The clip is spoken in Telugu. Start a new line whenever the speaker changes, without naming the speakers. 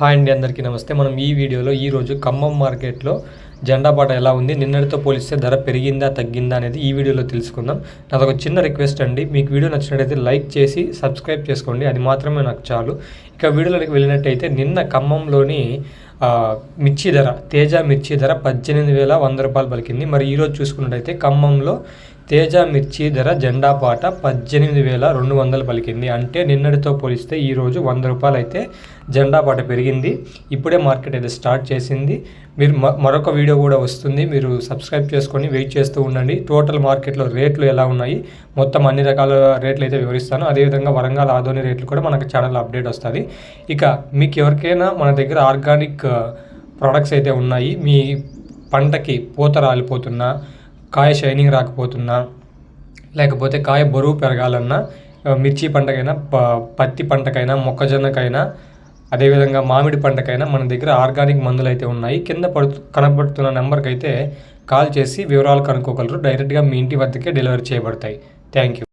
హాయ్ అండి అందరికీ నమస్తే. మనం ఈ వీడియోలో ఈరోజు ఖమ్మం మార్కెట్లో జెండా పాట ఎలా ఉంది నిన్నటితో పోలిస్తే ధర పెరిగిందా తగ్గిందా అనేది ఈ వీడియోలో తెలుసుకుందాం. నాదొక చిన్న రిక్వెస్ట్ అండి. మీకు వీడియో నచ్చినట్టయితే లైక్ చేసి సబ్స్క్రైబ్ చేసుకోండి. అది మాత్రమే నాకు చాలు. ఇక వీడియోలోకి వెళ్ళినట్టయితే నిన్న ఖమ్మంలోని మిర్చి ధర తేజ మిర్చి ధర పద్దెనిమిది వేల వంద రూపాయలు పలికింది. మరి ఈరోజు చూసుకున్నట్టయితే ఖమ్మంలో తేజ మిర్చి ధర జెండా పాట పద్దెనిమిది వేల రెండు వందలు పలికింది. అంటే నిన్నటితో పోలిస్తే ఈరోజు వంద రూపాయలు అయితే జెండా పాట పెరిగింది. ఇప్పుడే మార్కెట్ అయితే స్టార్ట్ చేసింది. మీరు మ- మరొక వీడియో కూడా వస్తుంది. మీరు సబ్స్క్రైబ్ చేసుకొని వెయిట్ చేస్తూ ఉండండి. టోటల్ మార్కెట్లో రేట్లు ఎలా ఉన్నాయి? మొత్తం అన్ని రకాల రేట్లు అయితే వివరిస్తాను. అదేవిధంగా వరంగల్ ఆదోని రేట్లు కూడా మనకు ఛానల్ అప్డేట్ వస్తుంది. ఇక మీకు ఎవరికైనా మన దగ్గర ఆర్గానిక్ ప్రొడక్ట్స్ అయితే ఉన్నాయి మీ పంటకి పూత రాలిపోతున్నా కాయ షైనింగ్ రాకపోతున్నా లేకపోతే కాయ బరువు పెరగాలన్నా మిర్చి పంటకైనా ప పత్తి పంటకైనా మొక్కజొన్నకైనా అదేవిధంగా మామిడి పంటకైనా మన దగ్గర ఆర్గానిక్ మందులు అయితే ఉన్నాయి. కింద పడుతు కనబడుతున్న నెంబర్కి అయితే కాల్ చేసి వివరాలు కనుక్కోగలరు. డైరెక్ట్గా మీ ఇంటి వద్దకే డెలివరీ చేయబడతాయి. Thank you